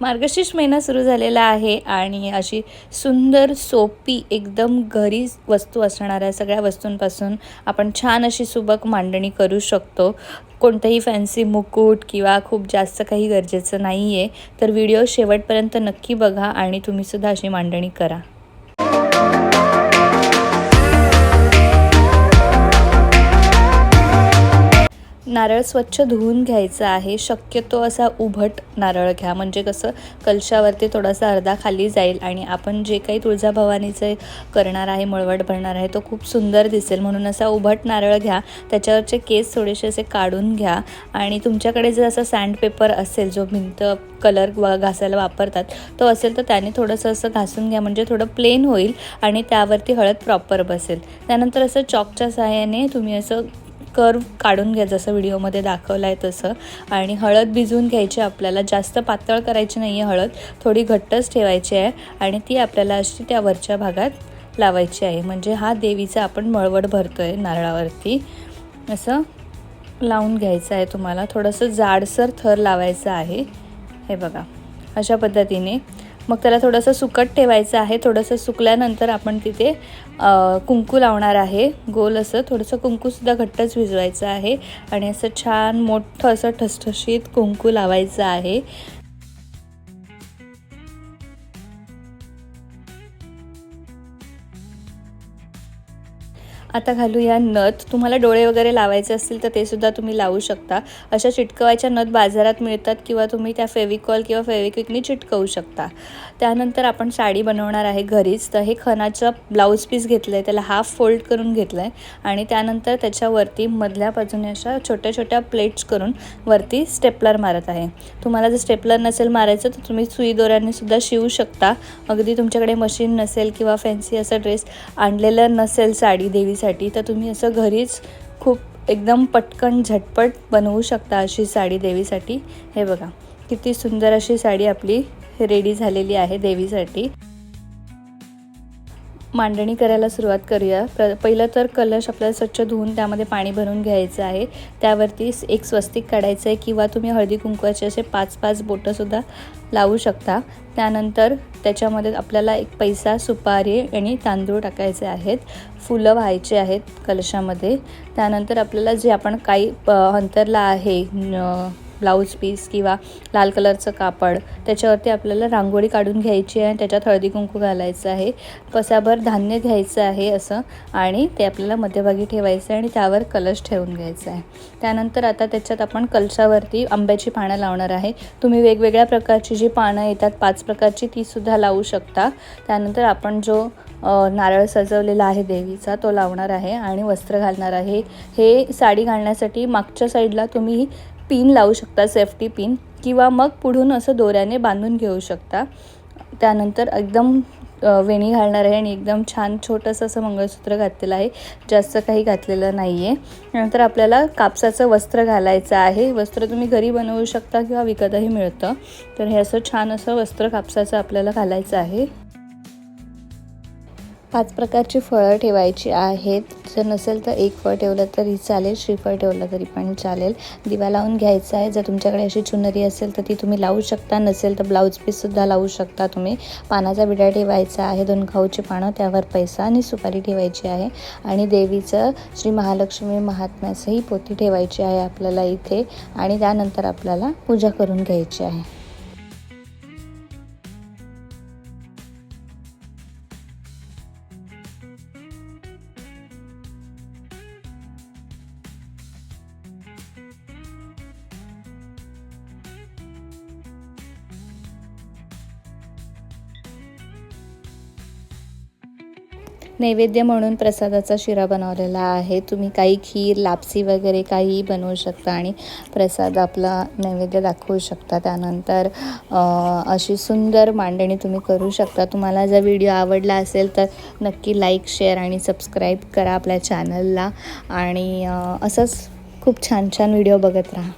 मार्गशीर्ष महिना सुरू झालेला आहे आणि अशी सुंदर सोपी एकदम घरी वस्तू असणाऱ्या सगळ्या वस्तूंपासून आपण छान अशी सुबक मांडणी करू शकतो. कोणतंही फॅन्सी मुकुट किंवा खूप जास्त काही गरजेचं नाही आहे तर व्हिडिओ शेवटपर्यंत नक्की बघा आणि तुम्हीसुद्धा अशी मांडणी करा. नारळ स्वच्छ धुवून घ्यायचा आहे. शक्यतो असा उभट नारळ घ्या. म्हणजे कसं कलशावरती थोडासा अर्धा खाली जाईल आणि आपण जे काही तुळजाभवानीचे करणार आहे मळवट भरणार आहे तो खूप सुंदर दिसेल. म्हणून असा उभट नारळ घ्या. त्याच्यावरचे केस थोडेसे असे काढून घ्या. आणि तुमच्याकडे जर असा सँडपेपर असेल जो भिंत कलर व घासायला वापरतात तो असेल तर त्याने थोडंसं असं घासून घ्या. म्हणजे थोडं प्लेन होईल आणि त्यावरती हळद प्रॉपर बसेल. त्यानंतर असं चॉकच्या सहाय्याने तुम्ही असं कर्व काढून घ्या जसं व्हिडिओमध्ये दाखवलं आहे तसं. आणि हळद भिजवून घ्यायची आपल्याला. जास्त पातळ करायची नाही आहे हळद. थोडी घट्टच ठेवायची आहे. आणि ती आपल्याला अशी त्या वरच्या भागात लावायची आहे. म्हणजे हा देवीचा आपण मळवड भरतो आहे नारळावरती. असं लावून घ्यायचं आहे तुम्हाला. थोडंसं जाडसर थर लावायचं आहे. हे बघा. अशा पद्धतीने मग त्याला थोडंसं सुकट ठेवायचं आहे. थोडंसं सुकल्यानंतर आपण तिथे कुंकू लावणार आहे. गोल असं थोडंसं कुंकूसुद्धा घट्टच भिजवायचं आहे. आणि असं छान मोठं असं ठसठशीत कुंकू लावायचं आहे. आता घालूया नथ. तुम्हाला डोळे वगैरे लावायचे असतील तर ते सुद्धा तुम्ही लावू शकता. अशा चिटकवायच्या नथ बाजारात मिळतात किंवा तुम्ही त्या फेविकॉल किंवा फेविक्विकनी चिटकवू शकता. त्यानंतर आपण साडी बनवणार आहे घरीच. तर हे खणाचं ब्लाऊज पीस घेतलं आहे त्याला हाफ फोल्ड करून घेतलं आहे आणि त्यानंतर त्याच्यावरती मधल्या बाजूने अशा छोट्या छोट्या प्लेट्स करून वरती स्टेपलर मारत आहे. तुम्हाला जर स्टेपलर नसेल मारायचं तर तुम्ही सुई दोऱ्याने सुद्धा शिवू शकता. अगदी तुमच्याकडे मशीन नसेल किंवा फॅन्सी असं ड्रेस आणलेलं नसेल साडी देवी साठी तर तुम्ही असं घरीच खूप एकदम पटकन झटपट बनवू शकता अशी साडी देवीसाठी. हे बघा किती सुंदर अशी साडी आपली रेडी झालेली आहे देवीसाठी. मांडणी करायला सुरुवात करूया. प्र पहिलं तर कलश आपल्याला स्वच्छ धुवून त्यामध्ये पाणी भरून घ्यायचं आहे. त्यावरती एक स्वस्तिक काढायचं आहे किंवा तुम्ही हळदी कुंकवाचे असे पाच पाच बोटंसुद्धा लावू शकता. त्यानंतर त्याच्यामध्ये आपल्याला एक पैसा सुपारी आणि तांदूळ टाकायचे आहेत. फुलं व्हायचे आहेत कलशामध्ये. त्यानंतर आपल्याला जे आपण काही प अंतरला आहे ब्लाऊज पीस किंवा लाल कलरचं कापड त्याच्यावरती आपल्याला रांगोळी काढून घ्यायची आहे त्याच्यात हळदी कुंकू घालायचं आहे. पसाभर धान्य घ्यायचं आहे असं आणि ते आपल्याला मध्यभागी ठेवायचं आहे आणि त्यावर कलश ठेवून घ्यायचं आहे. त्यानंतर आता त्याच्यात आपण कलशावरती आंब्याची पानं लावणार आहे. तुम्ही वेगवेगळ्या प्रकारची जी पानं येतात पाच प्रकारची तीसुद्धा लावू शकता. त्यानंतर आपण जो नारळ सजवलेला आहे देवीचा तो लावणार आहे आणि वस्त्र घालणार आहे. हे साडी घालण्यासाठी मागच्या साईडला तुम्ही पिन लावू शकता सेफ्टी पिन किंवा मग पुढून असं दोऱ्याने बांधून घेऊ शकता. त्यानंतर एकदम वेणी घालणार आहे आणि एकदम छान छोटंसं असं मंगळसूत्र घातलेलं आहे. जास्त काही घातलेलं नाही आहे नंतर आपल्याला कापसाचं वस्त्र घालायचं आहे. वस्त्र तुम्ही घरी बनवू शकता किंवा विकतही मिळतं. तर हे असं छान असं वस्त्र कापसाचं आपल्याला घालायचं आहे. पाच प्रकारची फळं ठेवायची आहेत. जर नसेल तर एक फळ ठेवलं तरी चालेल श्रीफळ ठेवलं तरी पण चालेल. दिवा लावून घ्यायचा आहे. जर तुमच्याकडे अशी चुनरी असेल तर ती तुम्ही लावू शकता. नसेल तर ब्लाऊज पीससुद्धा लावू शकता तुम्ही. पानाचा विडा ठेवायचा आहे. दोन खाऊची पानं त्यावर पैसा आणि सुपारी ठेवायची आहे. आणि देवीचं श्री महालक्ष्मी महात्म्यासही पोती ठेवायची आहे आपल्याला इथे. आणि त्यानंतर आपल्याला पूजा करून घ्यायची आहे. नैवेद्य म्हणून प्रसादाचा शिरा बनवलेला आहे. तुम्ही काही खीर लापसी वगैरे काहीही बनवू शकता आणि प्रसाद आपला नैवेद्य दाखवू शकता. त्यानंतर अशी सुंदर मांडणी तुम्ही करू शकता. तुम्हाला जर व्हिडिओ आवडला असेल तर नक्की लाईक शेअर आणि सबस्क्राईब करा आपल्या चॅनलला आणि असंच खूप छान छान व्हिडिओ बघत राहा.